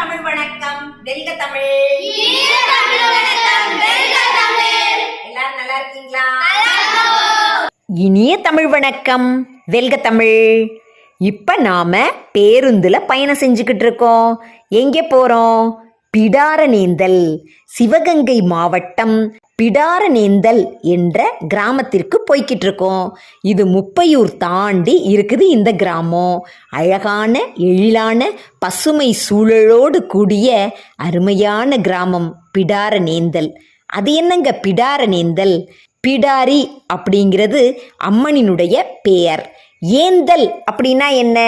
தமிழ் வணக்கம். வெல்க தமிழ். எல்லாரும் நல்லா இருக்கீங்களா? இனிய தமிழ் வணக்கம். வெல்க தமிழ். இப்போ நாம பேருந்துல பயணம் செஞ்சுக்கிட்டு இருக்கோம். எங்கே போறோம்? பிடாரநேந்தல் சிவகங்கை மாவட்டம் பிடாரநேந்தல் என்ற கிராமத்திற்கு போய்கிட்டு இருக்கோம் இது முப்பையூர் தாண்டி இருக்குது இந்த கிராமம். அழகான எழிலான பசுமை சூழலோடு கூடிய அருமையான கிராமம் பிடாரநேந்தல் அது என்னங்க பிடாரநேந்தல் பிடாரி அப்படிங்கிறது அம்மனினுடைய பெயர். ஏந்தல் அப்படின்னா என்ன?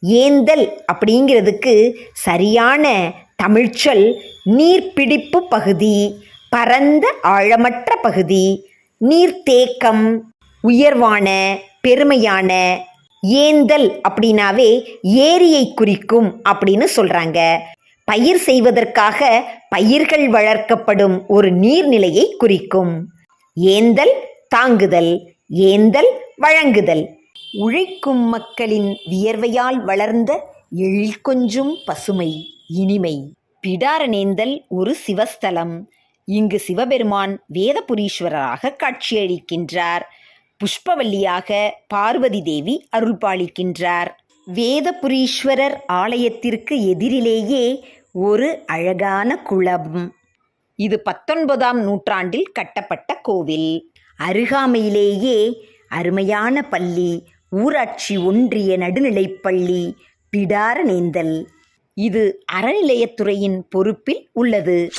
ஏந்தல் அப்படிங்கிறதுக்கு சரியான தமிழ்ச்சொல் நீர்பிடிப்பு பகுதி. பரந்த ஆழமற்ற பகுதி. நீர்த்தேக்கம் உயர்வான பெருமையான ஏந்தல் அப்படின்னாவே ஏரியை குறிக்கும் அப்படின்னு சொல்றாங்க. பயிர் செய்வதற்காக பயிர்கள் வளர்க்கப்படும் ஒரு நீர்நிலையை குறிக்கும். ஏந்தல் தாங்குதல் ஏந்தல் வழங்குதல். உழைக்கும் மக்களின் வியர்வையால் வளர்ந்த எழில் கொஞ்சும் பசுமை இனிமை. பிடாரநேந்தல் ஒரு சிவஸ்தலம். இங்கு சிவபெருமான் வேதபுரீஸ்வரராக காட்சியளிக்கின்றார். புஷ்பவல்லியாக பார்வதி தேவி அருள்பாலிக்கின்றார். வேதபுரீஸ்வரர் ஆலயத்திற்கு எதிரிலேயே ஒரு அழகான குளம். இது பத்தொன்பதாம் நூற்றாண்டில் கட்டப்பட்ட கோவில். அருகாமையிலேயே அருமையான பள்ளி ஊராட்சி ஒன்றிய நடுநிலைப்பள்ளி பிடாரநேந்தல் இது அறநிலையத்துறையின் பொறுப்பில் உள்ளது.